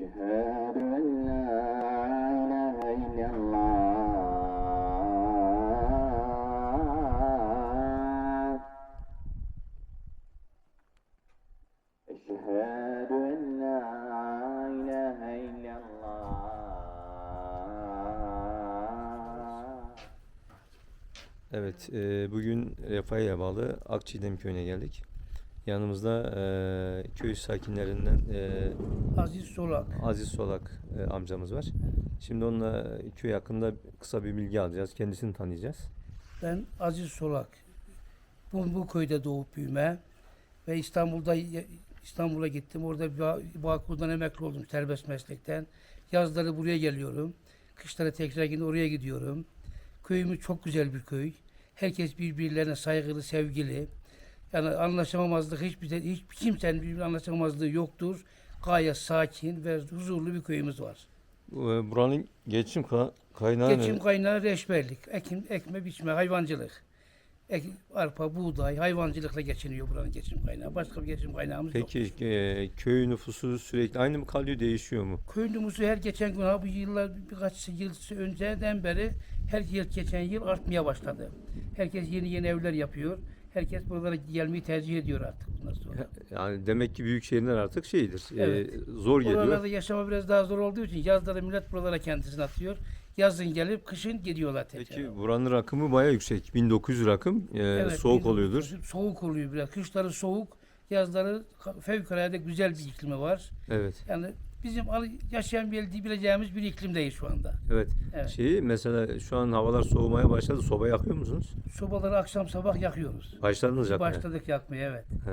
أشهد أن لا إله إلا الله أشهد أن لا إله إلا الله Evet, e, bugün Refaha'ya bağlı Akçiğdem köyüne geldik. Yanımızda e, köy sakinlerinden e, Aziz Solak. Aziz Solak e, amcamız var. Şimdi onunla köy hakkında kısa bir bilgi alacağız. Kendisini tanıyacağız. Ben Aziz Solak. Bu, bu köyde doğup büyüme ve İstanbul'da İstanbul'a gittim. Orada Bağkur'dan emekli oldum serbest meslekten. Yazları buraya geliyorum. Kışları tekrar yine oraya gidiyorum. Köyümüz çok güzel bir köy. Herkes birbirlerine saygılı, sevgili. Yani anlaşamamazlık hiçbir hiçbir kimsenin birbirine anlaşamamazlığı yoktur. Gayet sakin ve huzurlu bir köyümüz var. E, buranın geçim ka- kaynağı Geçim ne? kaynağı reçberlik, ekim, ekme, biçme, hayvancılık. Ek, arpa, buğday, hayvancılıkla geçiniyor buranın geçim kaynağı. Başka bir geçim kaynağımız yok. Peki e, köy nüfusu sürekli aynı mı kalıyor, değişiyor mu? Köy nüfusu her geçen gün, ha bu yıllar birkaç yıl önceden beri her yıl geçen yıl artmaya başladı. Herkes yeni yeni evler yapıyor. Herkes buralara gelmeyi tercih ediyor artık bundan sonra. Yani demek ki büyük şehirler artık şeydir, e, Evet. zor geliyor. Buralarda yaşama biraz daha zor olduğu için yazları millet buralara kendisini atıyor. Yazın gelip kışın gidiyorlar tekrar. Peki buranın rakımı bayağı yüksek. 1900 rakım. e, Evet, soğuk oluyordur. Soğuk oluyor biraz. Kışları soğuk, yazları fevkalade güzel bir iklimi var. Evet. Yani bizim yaşayan bileceğimiz bir iklimdeyiz şu anda. Evet. Evet. Şeyi mesela şu an havalar soğumaya başladı. Soba yakıyor musunuz? Sobaları akşam sabah yakıyoruz. Başladınız yakmaya. Başladık yakmaya evet. He,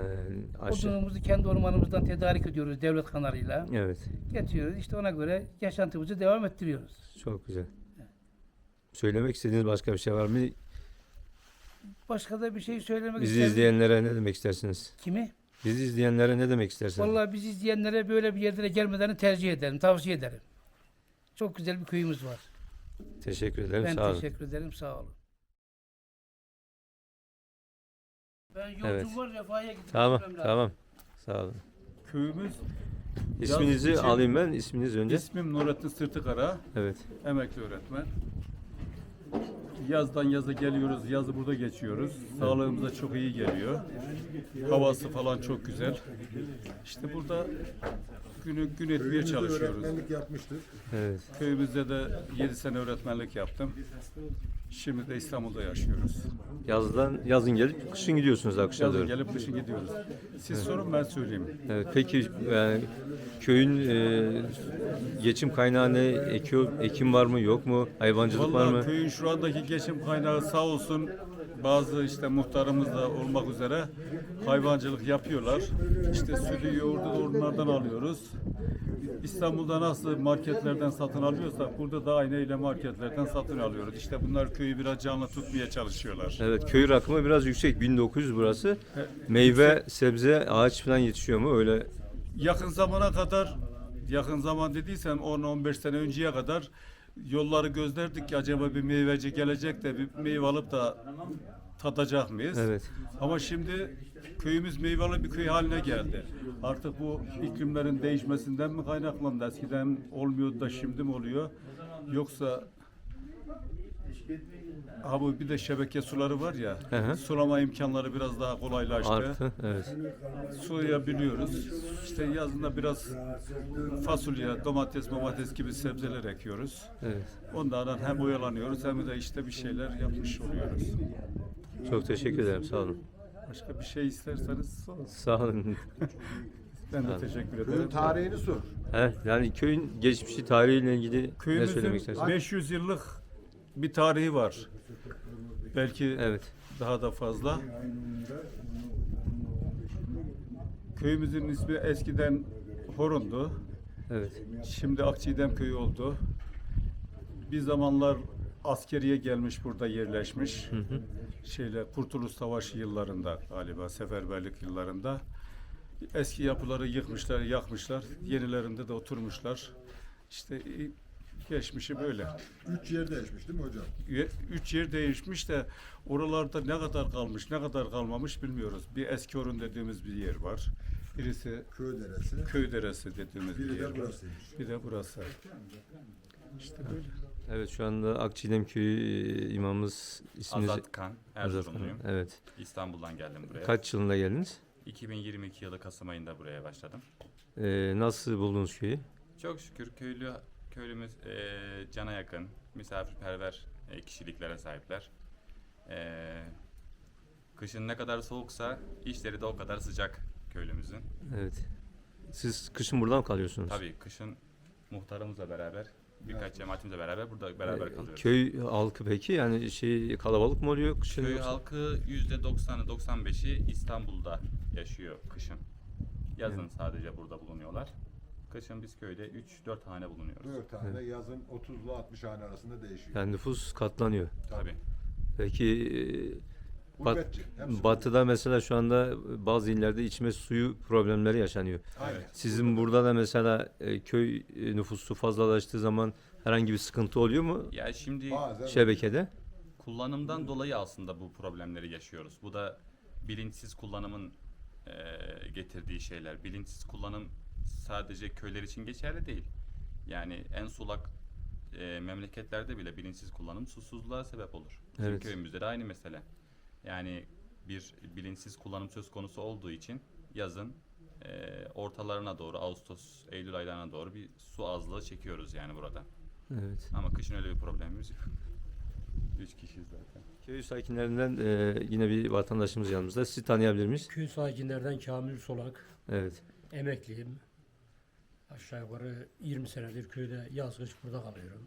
aşağı. Odunumuzu kendi ormanımızdan tedarik ediyoruz devlet kanalıyla. Evet. Getiriyoruz. İşte ona göre yaşantımızı devam ettiriyoruz. Çok güzel. Söylemek istediğiniz başka bir şey var mı? Başka da bir şey söylemek Bizi isterim. izleyenlere ne demek istersiniz? Kimi? Bizi izleyenlere ne demek istersiniz? Vallahi biz izleyenlere böyle bir yerlere gelmelerini tercih ederim, tavsiye ederim. Çok güzel bir köyümüz var. Teşekkür ederim. Ben Sağ olun. teşekkür ederim. Sağ olun. Ben yolcum Evet. var Refah'a. Tamam, gitmem lazım. tamam. Sağ olun. Köyümüz İsminizi için- alayım ben. İsminiz önce. ismim Nurettin Sırtıkara, Evet. emekli öğretmen. Yazdan yaza geliyoruz, yazı burada geçiyoruz. Sağlığımıza çok iyi geliyor. Havası falan çok güzel. İşte burada günü gün etmeye çalışıyoruz. Öğretmenlik yapmıştır. Evet. Köyümüzde de 7 sene öğretmenlik yaptım. Şimdi de İstanbul'da yaşıyoruz. Yazdan yazın gelip kışın gidiyorsunuz akışa Yazın doğru. gelip kışın gidiyoruz. Siz sorun ben söyleyeyim. Evet, peki yani köyün e, geçim kaynağı ne? Ekiyor, ekim var mı yok mu? Hayvancılık var Vallahi mı? köyün şu andaki geçim kaynağı sağ olsun bazı işte muhtarımız da olmak üzere hayvancılık yapıyorlar. İşte sütü yoğurdu da onlardan alıyoruz. İstanbul'da nasıl marketlerden satın alıyorsak burada da aynı öyle marketlerden satın alıyoruz. İşte bunlar köyü biraz canlı tutmaya çalışıyorlar. Evet köy rakımı biraz yüksek 1900 burası. Meyve, sebze, ağaç falan yetişiyor mu? Öyle Yakın zamana kadar yakın zaman dediysem 10-15 sene önceye kadar yolları gözlerdik ki acaba bir meyveci gelecek de bir meyve alıp da tadacak mıyız? Evet. Ama şimdi köyümüz meyveli bir köy haline geldi. Artık bu iklimlerin değişmesinden mi kaynaklandı? Eskiden olmuyordu da şimdi mi oluyor? Yoksa Ha bu bir de şebeke suları var ya. Hı hı. Sulama imkanları biraz daha kolaylaştı. arttı. Evet. Sulayabiliyoruz. İşte yazında biraz fasulye, domates, domates gibi sebzeler ekiyoruz. Evet. Onlardan hem oyalanıyoruz hem de işte bir şeyler yapmış oluyoruz. Çok teşekkür ederim. Sağ olun. Başka bir şey isterseniz sorun. Sağ olun. Ben de teşekkür Köyün ederim. tarihini sor. Evet, yani köyün geçmişi tarihiyle ilgili ne söylemek Köyümüzün istersiniz? 500 yıllık bir tarihi var. Belki Evet. daha da fazla. Köyümüzün ismi eskiden Horun'du. Evet. Şimdi Akçiğdem köyü oldu. Bir zamanlar askeriye gelmiş burada yerleşmiş. Şeyle Kurtuluş Savaşı yıllarında galiba seferberlik yıllarında eski yapıları yıkmışlar, yakmışlar. Yenilerinde de oturmuşlar. İşte geçmişi böyle. Üç yer değişmiş değil mi hocam? Ye- Üç yer değişmiş de oralarda ne kadar kalmış, ne kadar kalmamış bilmiyoruz. Bir Eski Orun dediğimiz bir yer var. Birisi Köy deresi. köy deresi dediğimiz bir Biri yer de var. burasıymış. Bir de burası. İşte böyle. Evet şu anda Akçiğdem Köyü e, imamımız isminiz Azat Kan. Erzurumluyum. Evet. İstanbul'dan geldim buraya. Kaç yılında geldiniz? 2022 yılı Kasım ayında buraya başladım. Ee, nasıl buldunuz köyü? Çok şükür köylü köylümüz eee, cana yakın, misafirperver e, kişiliklere sahipler. Eee, kışın ne kadar soğuksa işleri de o kadar sıcak köylümüzün. Evet. Siz kışın burada mı kalıyorsunuz? Tabii kışın muhtarımızla beraber, birkaç cemaatimizle beraber burada beraber Ee, kalıyoruz. Köy halkı peki yani şey kalabalık mı oluyor kışın? Köy yoksa? halkı %90'ı 95'i İstanbul'da yaşıyor kışın. Yazın Evet. sadece burada bulunuyorlar. Kışın biz köyde 3-4 hane bulunuyoruz. Dört tane yazın 30 ile 60 hane arasında değişiyor. Yani nüfus katlanıyor. Tabii. Peki e, bat- Gurbetçi. hepsi batıda mesela şu anda bazı illerde içme suyu problemleri yaşanıyor. Aynen. Sizin burada da mesela e, köy e, nüfusu fazlalaştığı zaman herhangi bir sıkıntı oluyor mu Ya şimdi Bazen şebekede? kullanımdan dolayı aslında bu problemleri yaşıyoruz. Bu da bilinçsiz kullanımın eee, getirdiği şeyler. Bilinçsiz kullanım sadece köyler için geçerli değil. Yani en sulak eee, memleketlerde bile bilinçsiz kullanım susuzluğa sebep olur. Bizim Evet. köyümüzde de aynı mesele. Yani bir bilinçsiz kullanım söz konusu olduğu için yazın eee, ortalarına doğru Ağustos, Eylül aylarına doğru bir su azlığı çekiyoruz yani burada. Evet. Ama kışın öyle bir problemimiz yok. Üç kişiyiz zaten. Köy sakinlerinden e, yine bir vatandaşımız yanımızda. Sizi tanıyabilir miyiz? Köy sakinlerden Kamil Solak, Evet. emekliyim. Aşağı yukarı 20 senedir köyde yaz kış burada kalıyorum.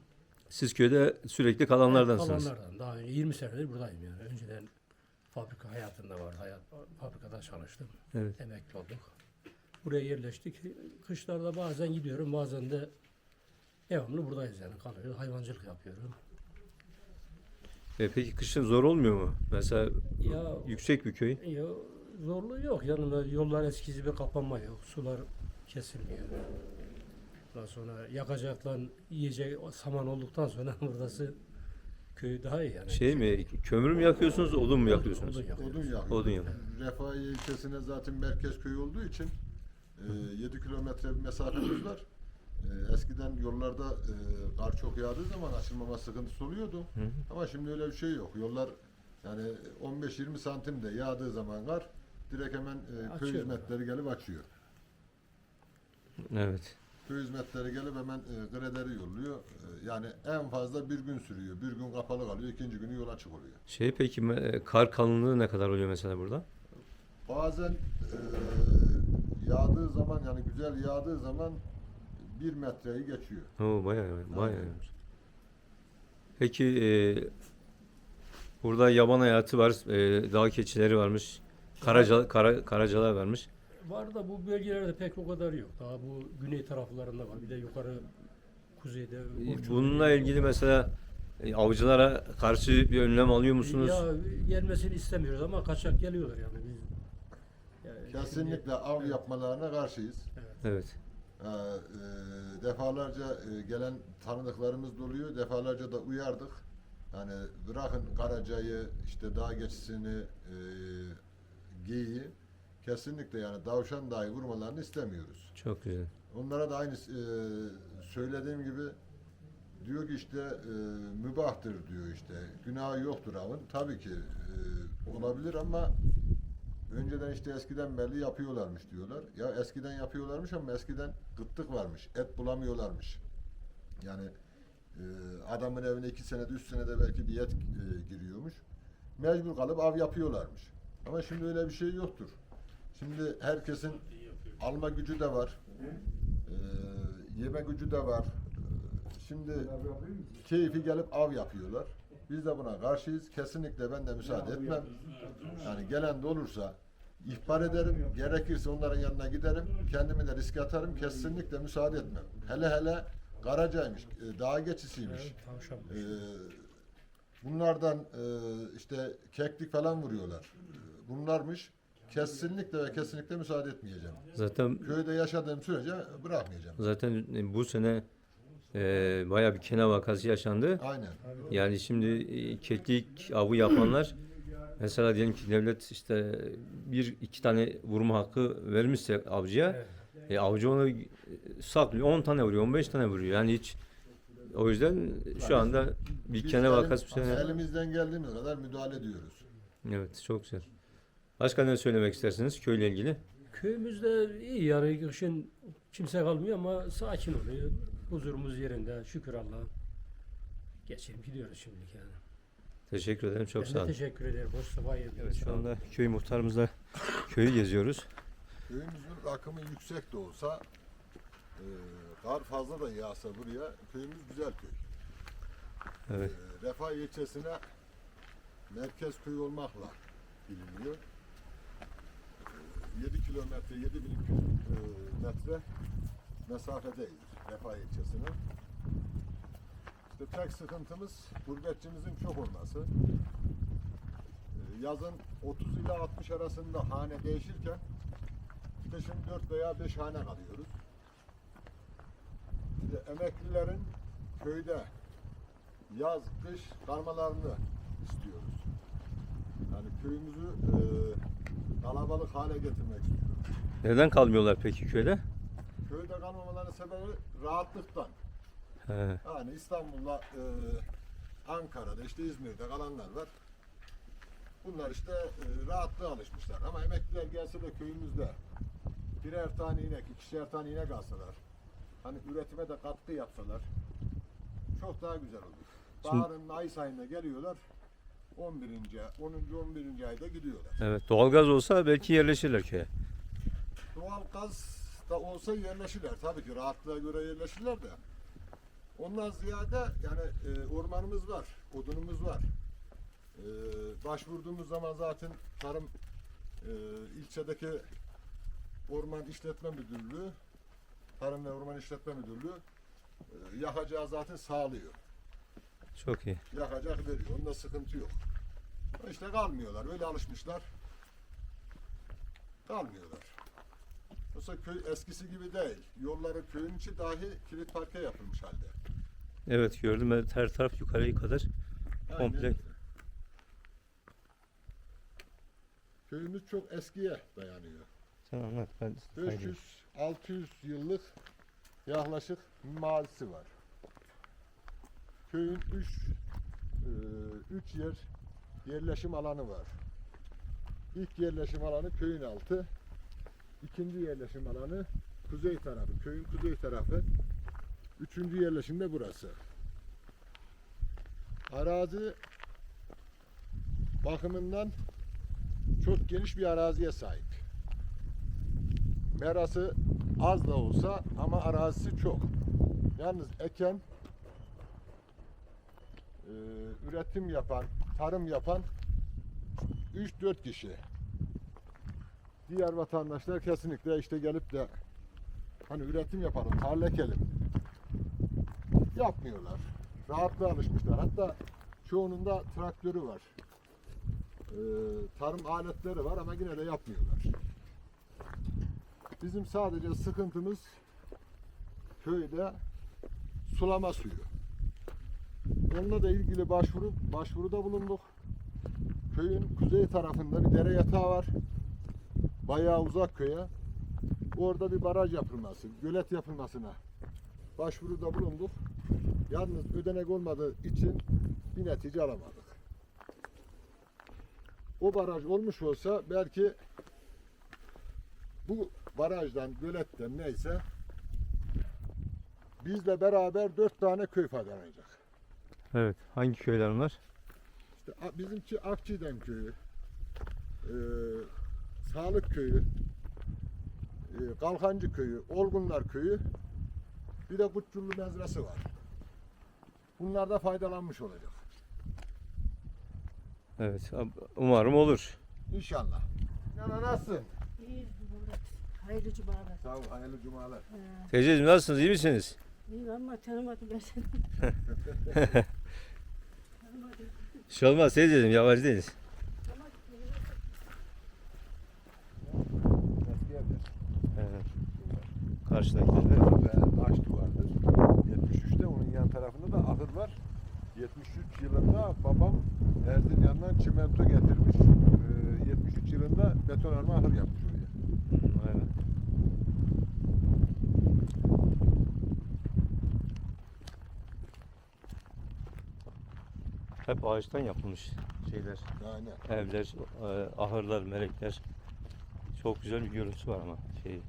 Siz köyde sürekli kalanlardansınız. Kalanlardan daha önce 20 senedir buradayım yani. Önceden fabrika hayatında vardı. Hayat, fabrikada çalıştım. Evet. Emekli olduk. Buraya yerleştik. Kışlarda bazen gidiyorum, bazen de devamlı buradayız yani kalıyoruz. Hayvancılık yapıyorum. E, peki kışın zor olmuyor mu? Mesela Ya yüksek bir köy. Ya, zorluğu yok. Yanında yollar eskisi gibi kapanma yok. Sular kesilmiyor. Ondan sonra yakacaklar yiyecek saman olduktan sonra buradası köy daha iyi yani. Şey mi? Kömür mü yakıyorsunuz, odun mu yakıyorsunuz? Odun yakıyoruz. Odun yakıyor. Odun yakıyor. İlçesine zaten merkez köyü olduğu için e, 7 kilometre bir mesafemiz var. E, eskiden yollarda e, kar çok yağdığı zaman açılmama sıkıntısı oluyordu. Hı hı. Ama şimdi öyle bir şey yok. Yollar yani 15-20 santim de yağdığı zaman kar direkt hemen e, köy Açıyor. hizmetleri gelip açıyor. Evet. Köy hizmetleri gelip hemen e, greleri yolluyor. E, yani en fazla bir gün sürüyor. Bir gün kapalı kalıyor. ikinci günü yol açık oluyor. Şey peki e, kar kalınlığı ne kadar oluyor mesela burada? Bazen e, yağdığı zaman yani güzel yağdığı zaman bir metreyi geçiyor. Oo bayağı bayağı. Aynen. Peki e, burada yaban hayatı var, e, dağ keçileri varmış, karaca, kara, karacalar varmış. Var da bu bölgelerde pek o kadar yok. Daha bu güney taraflarında var. Bir de yukarı kuzeyde. E, Bununla ilgili mesela e, avcılara karşı bir önlem alıyor musunuz? Ya gelmesini istemiyoruz ama kaçak geliyorlar yani biz. Yani şimdi- Kesinlikle av Evet. yapmalarına karşıyız. Evet. Ee, e, defalarca e, gelen tanıdıklarımız da oluyor. Defalarca da uyardık. Yani bırakın karacayı, işte dağ geçisini, e, geyiği kesinlikle yani davşan dahi vurmalarını istemiyoruz. Çok güzel. Onlara da aynı e, söylediğim gibi diyor ki işte e, mübahtır diyor işte. Günahı yoktur avın. Tabii ki e, olabilir ama önceden işte eskiden belli yapıyorlarmış diyorlar. Ya eskiden yapıyorlarmış ama eskiden gıttık varmış. Et bulamıyorlarmış. Yani e, adamın evine iki senede, üç senede belki bir et e, giriyormuş. Mecbur kalıp av yapıyorlarmış. Ama şimdi öyle bir şey yoktur. Şimdi herkesin alma gücü de var. Ee, yeme gücü de var. Şimdi keyfi gelip av yapıyorlar. Biz de buna karşıyız. Kesinlikle ben de müsaade etmem. Yani gelen de olursa ihbar ederim. Gerekirse onların yanına giderim. Kendimi de riske atarım. Kesinlikle müsaade etmem. Hele hele Karacaymış, e, dağ geçisiymiş. Ee, bunlardan e, işte keklik falan vuruyorlar. Bunlarmış. Kesinlikle ve kesinlikle müsaade etmeyeceğim. Zaten Köyde yaşadığım sürece bırakmayacağım. zaten e, bu sene e, bayağı bir kena vakası yaşandı. Aynen. Yani şimdi e, keklik avı yapanlar Mesela diyelim ki devlet işte bir iki tane vurma hakkı vermişse avcıya e, avcı onu e, saklıyor 10 tane vuruyor 15 tane vuruyor yani hiç o yüzden şu anda bir Biz kene elim- vakası bu sene Elimizden geldiğimiz kadar müdahale ediyoruz. evet çok güzel. Başka ne söylemek istersiniz köyle ilgili? Köyümüzde iyi yani kışın kimse kalmıyor ama sakin oluyor. Huzurumuz yerinde şükür Allah'a. Geçelim gidiyoruz şimdilik yani. Teşekkür ederim çok Ben sağ de olun. teşekkür ederim. Hoş geldiniz. Evet şu anda köy muhtarımızla köyü geziyoruz. Köyümüzün rakımı yüksek de olsa e, kar fazla da yağsa buraya köyümüz güzel köy. Evet. E, Refah ilçesine merkez köy olmakla biliniyor. E, 7 kilometre, 7 bin metre mesafedeyiz Refah ilçesine. İşte tek sıkıntımız gurbetçimizin çok olması. E, Yazın 30 ile 60 arasında hane değişirken kışın 4 veya 5 hane kalıyoruz. İşte emeklilerin köyde yaz, kış kalmalarını istiyoruz. Yani köyümüzü e, kalabalık hale getirmek istiyoruz. Neden kalmıyorlar peki köyde? Köyde kalmamalarının sebebi rahatlıktan. He, Yani İstanbul'da, e, Ankara'da, işte İzmir'de kalanlar var. Bunlar işte e, rahatlığa alışmışlar. Ama emekliler gelse de köyümüzde birer tane inek, ikişer tane inek alsalar, hani üretime de katkı yapsalar çok daha güzel olur. Şimdi- Baharın Mayıs ayında geliyorlar, 11. 10. 11. ayda gidiyorlar. evet doğalgaz olsa belki yerleşirler köye. Doğal gaz da olsa yerleşirler. Tabii ki rahatlığa göre yerleşirler de. Ondan ziyade yani e, ormanımız var, odunumuz var. E, başvurduğumuz zaman zaten tarım e, ilçedeki Orman İşletme Müdürlüğü, Tarım ve Orman İşletme Müdürlüğü e, yakacağı zaten sağlıyor. Çok iyi. Yakacak veriyor. Onda sıkıntı yok. İşte kalmıyorlar. Öyle alışmışlar. Kalmıyorlar. Yoksa köy eskisi gibi değil. Yolları köyün içi dahi kilit parke yapılmış halde. Evet gördüm evet, her taraf yukarıya kadar komple. Aynen. Köyümüz çok eskiye dayanıyor. Sen anlat ben 500-600 yıllık yaklaşık mazisi var. Köyün 3 3 yer yerleşim alanı var. İlk yerleşim alanı köyün altı. İkinci yerleşim alanı kuzey tarafı, köyün kuzey tarafı. Üçüncü yerleşim de burası. Arazi bakımından çok geniş bir araziye sahip. Merası az da olsa ama arazisi çok. Yalnız eken, e, üretim yapan, tarım yapan 3-4 kişi. Diğer vatandaşlar kesinlikle işte gelip de hani üretim yapalım, tarla ekelim yapmıyorlar. Rahatlığa alışmışlar. Hatta çoğunun da traktörü var. Ee, tarım aletleri var ama yine de yapmıyorlar. Bizim sadece sıkıntımız köyde sulama suyu. Onunla da ilgili başvuru başvuruda bulunduk. Köyün kuzey tarafında bir dere yatağı var. Bayağı uzak köye. Orada bir baraj yapılması, gölet yapılmasına başvuruda bulunduk. Yalnız ödenek olmadığı için bir netice alamadık. O baraj olmuş olsa belki bu barajdan, göletten neyse bizle beraber dört tane köy faydalanacak. Evet hangi köyler onlar? İşte bizimki Akçiğdem köyü, eee, Sağlık köyü, eee, Kalkancı köyü, Olgunlar köyü, bir de Kutçullu mezrası var. Bunlar da faydalanmış olacak. Evet umarım olur. İnşallah. Yana nasılsın? İyi. Hayırlı cumalar. Sağ ol, hayırlı cumalar. Teyzeciğim nasılsınız iyi misiniz? İyi ama tanımadım ben seni. şey olmaz teyzeciğim yabancı değiliz. Evet. Karşıdakiler de Ve taş duvardır. 73'te onun yan tarafında da ahır var. 73 yılında babam Erzincan'dan çimento getirmiş. Ee, 73 yılında betonarme ahır yapmış oraya. Vay be. Hep ağaçtan yapılmış şeyler. Aynen. Evler, e, ahırlar, melekler. Çok güzel bir görüntüsü var ama şey.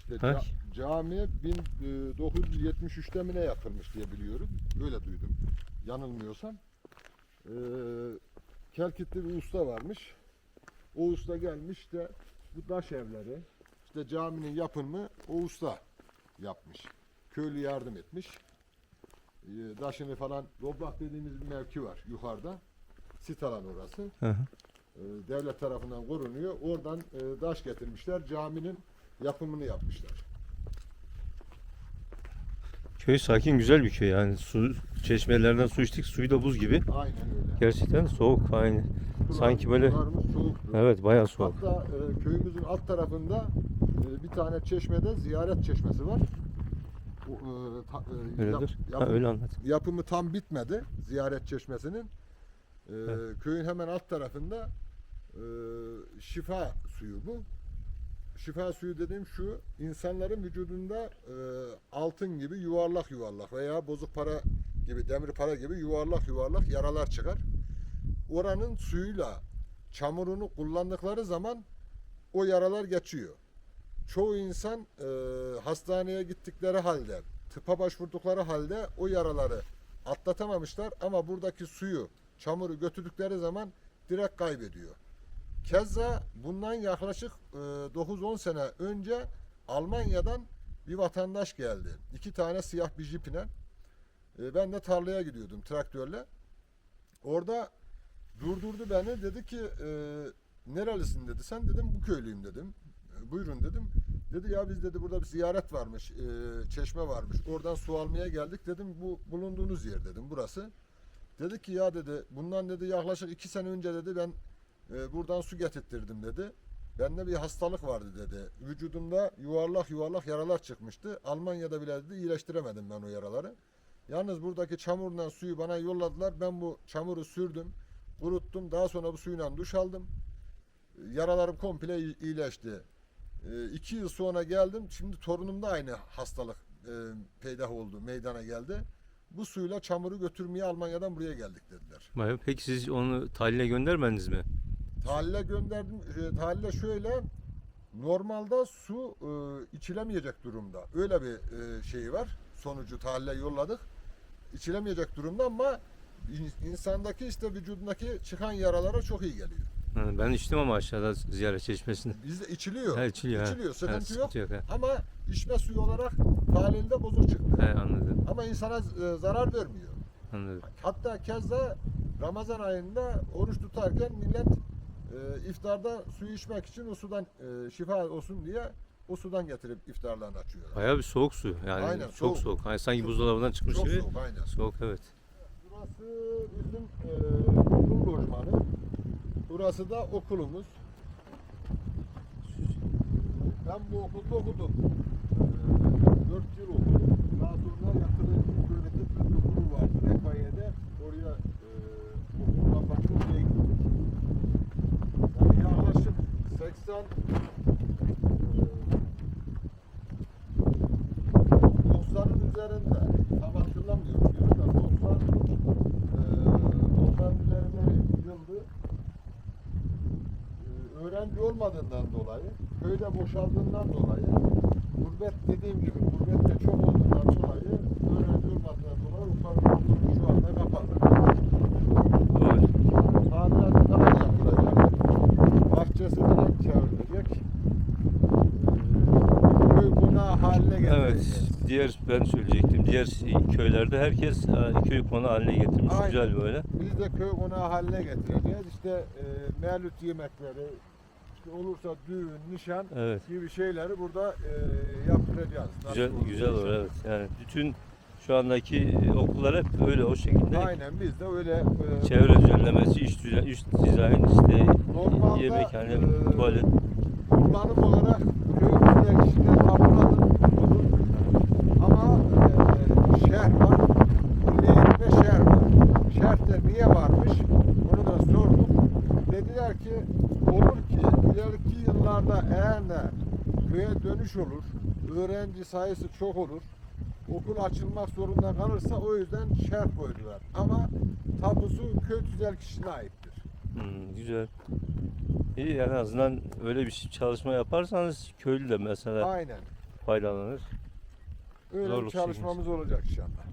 İşte ca- cami 1973'te mi ne yapılmış diye biliyorum. Öyle duydum. Yanılmıyorsam. Ee, Kelkitli bir usta varmış. O usta gelmiş de bu taş evleri işte caminin yapımı o usta yapmış. Köylü yardım etmiş. Ee, taşını falan Roblak dediğimiz bir mevki var yukarıda. Sit alan orası. Hı hı. Ee, devlet tarafından korunuyor. Oradan e, taş getirmişler. Caminin yapımını yapmışlar. Köy sakin güzel bir köy yani su çeşmelerden su içtik suyu da buz gibi. Aynen öyle. Gerçekten soğuk aynı. Sanki böyle Sularımız soğuktu. evet bayağı soğuk. Hatta e, köyümüzün alt tarafında e, bir tane çeşmede ziyaret çeşmesi var. O, e, ta- e, yap- Öyledir. Ha, yapım- öyle anlat. yapımı tam bitmedi ziyaret çeşmesinin. E, Evet. köyün hemen alt tarafında e, şifa suyu bu. Şifa suyu dediğim şu, insanların vücudunda e, altın gibi yuvarlak yuvarlak veya bozuk para gibi, demir para gibi yuvarlak yuvarlak yaralar çıkar. Oranın suyuyla çamurunu kullandıkları zaman o yaralar geçiyor. Çoğu insan e, hastaneye gittikleri halde, tıpa başvurdukları halde o yaraları atlatamamışlar ama buradaki suyu, çamuru götürdükleri zaman direkt kaybediyor. Keza bundan yaklaşık e, 9-10 sene önce Almanya'dan bir vatandaş geldi. İki tane siyah bir jipine. E, ben de tarlaya gidiyordum traktörle. Orada durdurdu beni. Dedi ki e, nerelisin dedi. Sen dedim bu köylüyüm dedim. "E, buyurun dedim. Dedi ya biz dedi burada bir ziyaret varmış. e, çeşme varmış. Oradan su almaya geldik. Dedim bu bulunduğunuz yer dedim burası. Dedi ki ya dedi bundan dedi yaklaşık iki sene önce dedi ben e, buradan su getirttirdim dedi. Bende bir hastalık vardı dedi. Vücudumda yuvarlak yuvarlak yaralar çıkmıştı. Almanya'da bile dedi iyileştiremedim ben o yaraları. Yalnız buradaki çamurdan suyu bana yolladılar. Ben bu çamuru sürdüm, kuruttum. Daha sonra bu suyla duş aldım. Yaralarım komple iyi- iyileşti. E, iki yıl sonra geldim. Şimdi torunumda aynı hastalık e, peydah oldu, meydana geldi. Bu suyla çamuru götürmeye Almanya'dan buraya geldik dediler. Vay. Peki siz onu tahlile göndermediniz mi? Tahlile gönderdim. E, tahlile şöyle normalde su e, içilemeyecek durumda. Öyle bir e, şey var. Sonucu tahlile yolladık. İçilemeyecek durumda ama insandaki işte vücudundaki çıkan yaralara çok iyi geliyor. Ha, ben içtim ama aşağıda ziyaret çeşmesinde. Bizde içiliyor. Ha, içiliyor. ha. İçiliyor, sıkıntı Ha, yok. sıkıntı yok. ha. Ama içme suyu olarak tahlilde bozuk çıktı. He, anladım. Ama insana e, zarar vermiyor. Anladım. Hatta keza Ramazan ayında oruç tutarken millet e, iftarda suyu içmek için o sudan e, şifa olsun diye o sudan getirip iftarlarını açıyorlar. Bayağı bir soğuk su. Yani Aynen, çok soğuk. soğuk. Hani sanki buzdolabından çıkmış Çok gibi. soğuk aynen. Soğuk evet. Burası bizim e, okul lojmanı. Burası da okulumuz. Ben bu okulda okudum. E, 4 yıl okudum. Daha sonra yatılı böyle bir okulu vardı Refahiye'de. Oraya e, okul kapandı. Oraya. Yani yaklaşık 80 90'ın üzerinde tam hatırlamıyorum şimdi de 90 eee 90'ın üzerinde bir yıldı. Eee, öğrenci olmadığından dolayı, köyde boşaldığından dolayı, gurbet dediğim gibi gurbette çok olduğundan dolayı, öğrenci olmadığından dolayı ufak okul şu anda kapalı. Tadilat daha yapılacak. Bahçesi daha çevrilecek. Eee, Köy konağı haline getireceğiz. Evet. Diğer ben söyleyecektim. Diğer köylerde herkes e, köy konu haline getirmiş. Aynen. Güzel böyle. Biz de köy konağı haline getireceğiz. İşte e, mevlüt yemekleri, olursa düğün, nişan Evet. gibi şeyleri burada e, yaptıracağız. Nasıl Güzel olur güzel olur evet. Yani bütün Şu andaki e, okullar hep öyle o şekilde. Aynen biz de öyle e, Çevre düzenlemesi, iş, düzen, iş dizayn, işte Normalde, yemekhane, e, tuvalet. kullanım olarak köy güzel işine kapıladır olur. Ama e, şerh var. Lehine şerh var. Şerhte niye varmış? Onu da sorduk. Dediler ki olur ki ileriki yıllarda eğer de dönüş olur, öğrenci sayısı çok olur, okul açılmak zorunda kalırsa o yüzden şerh koydular. Ama tapusu köy tüzel kişine aittir. Hmm, güzel. İyi en azından öyle bir çalışma yaparsanız köylü de mesela Aynen. faydalanır. Öyle bir Zorluk çalışmamız olacak inşallah.